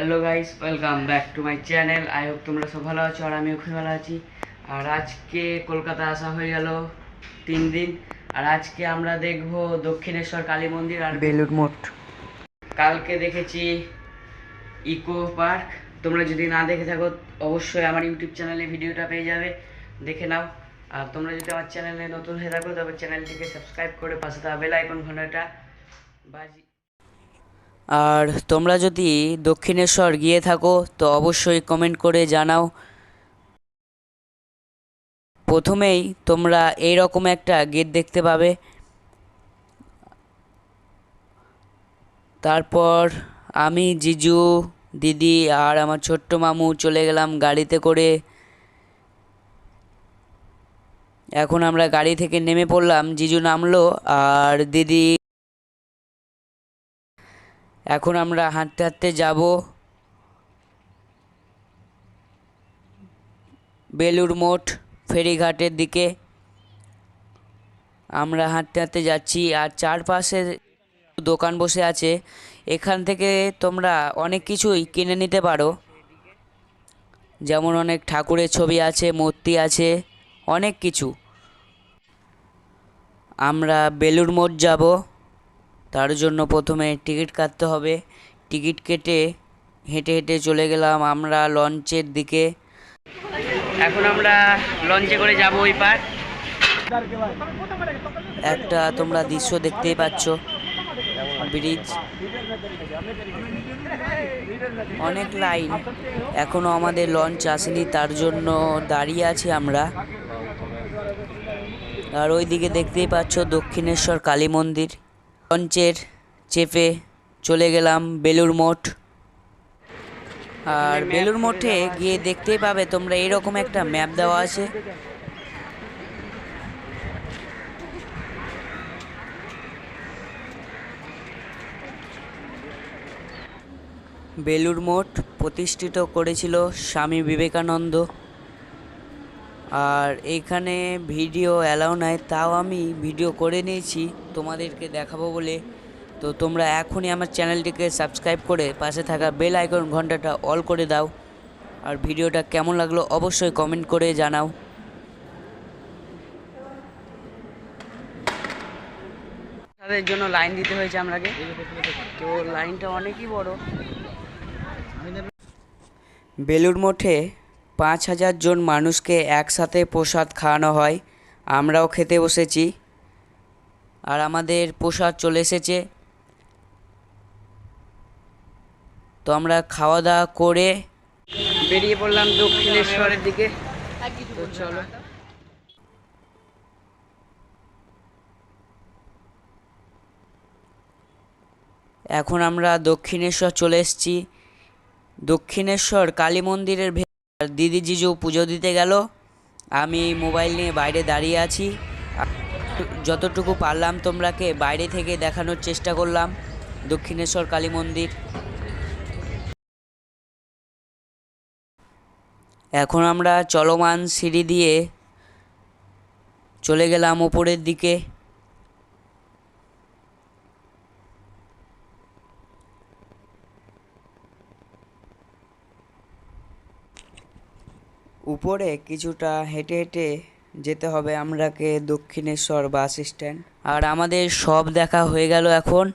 Hello guys welcome back to my channel I hope তোমরা সব ভালো আছো আর আমিও খুব ভালো আছি। আর আজকে কলকাতা আসা হয়ে গেল তিন দিন। আর আজকে আমরা দেখব দক্ষিণেশ্বর কালী মন্দির আর বেলুর মঠ। কালকে দেখেছি ইকো পার্ক। তোমরা যদি না দেখে থাকো অবশ্যই আমার ইউটিউব চ্যানেলে ভিডিওটা পেয়ে যাবে। দেখে নাও। আর তোমরা যদি আমার চ্যানেলে নতুন হয়ে থাকো তবে চ্যানেলটিকে সাবস্ক্রাইব করে পাশে থাকা বেল আইকন ঘন্টাটা বাজি আর তোমরা যদি দক্ষিণেশ্বর গিয়ে থাকো, তো অবশ্যই কমেন্ট করে জানাও। প্রথমেই তোমরা এই রকম একটা গেট দেখতে পাবে। তারপর আমি, জিজু, দিদি আর আমার ছোট্ট মামু চলে গেলাম গাড়িতে করে। এখন আমরা গাড়ি থেকে নেমে পড়লাম, জিজু নামলো আর দিদি এখন আমরা হাঁটতে হাঁটতে যাব বেলুর মঠ, ফেরিঘাটের দিকে। আমরা হাঁটতে হাঁটতে যাচ্ছি আর চারপাশে দোকান বসে আছে। এখান থেকে তোমরা অনেক কিছুই কিনে নিতে পারো। যেমন অনেক ঠাকুরের ছবি আছে, মূর্তি আছে, অনেক কিছু। আমরা বেলুর মঠ যাব। তার জন্য প্রথমে টিকিট কাটতে হবে। টিকিট কেটে হেঁটে হেঁটে চলে গেলাম আমরা লঞ্চের দিকে। এখন আমরা লঞ্চে করে যাব ওই পার। একটা তোমরা দৃশ্য দেখতেই পাচ্ছ, ব্রিজ। অনেক লাইন, এখনও আমাদের লঞ্চ আসেনি, তার জন্য দাঁড়িয়ে আছি আমরা। আর ওইদিকে দেখতেই পাচ্ছ দক্ষিণেশ্বর কালী মন্দির। লঞ্চের চেপে চলে গেলাম বেলুর মঠ। আর বেলুর মঠে গিয়ে দেখতেই পাবে তোমরা এরকম একটা ম্যাপ দেওয়া আছে। বেলুর মঠ প্রতিষ্ঠিত করেছিল স্বামী বিবেকানন্দ। আর এইখানে ভিডিও অ্যালাউ নাই তাও আমি ভিডিও করে নিয়েছি তোমাদেরকে দেখাবো বলে। তো তোমরা এখনই আমার চ্যানেলটিকে সাবস্ক্রাইব করে পাশে থাকা বেল আইকন ঘন্টাটা অল করে দাও। আর ভিডিওটা কেমন লাগল অবশ্যই কমেন্ট করে জানাও। তাদের জন্য লাইন দিতে হয়েছে আমরাকে। তো লাইনটা অনেকই বড়। বেলুর মঠে পাঁচ হাজার জন মানুষকে একসাথে প্রসাদ খাওয়ানো হয়। আমরাও খেতে বসেছি। আর আমাদের প্রসাদ চলে এসেছে। তো আমরা খাওয়া দাওয়া করে বেরিয়ে পড়লাম দক্ষিণেশ্বরের দিকে। চলো। এখন আমরা দক্ষিণেশ্বর চলে এসেছি। দক্ষিণেশ্বর কালী মন্দিরের দিদি জিজু পুজো দিতে গেল। আমি মোবাইল নিয়ে বাইরে দাঁড়িয়ে আছি। যতটুকু পারলাম তোমরাকে বাইরে থেকে দেখানোর চেষ্টা করলাম। দক্ষিণেশ্বর কালী মন্দির। এখন আমরা চলমান সিঁড়ি দিয়ে চলে গেলাম ওপরের দিকে। উপরে কিছুটা হেঁটে হেঁটে যেতে হবে আমরাকে দক্ষিণেশ্বর বাস স্ট্যান্ড। আর আমাদের সব দেখা হয়ে গেল এখন।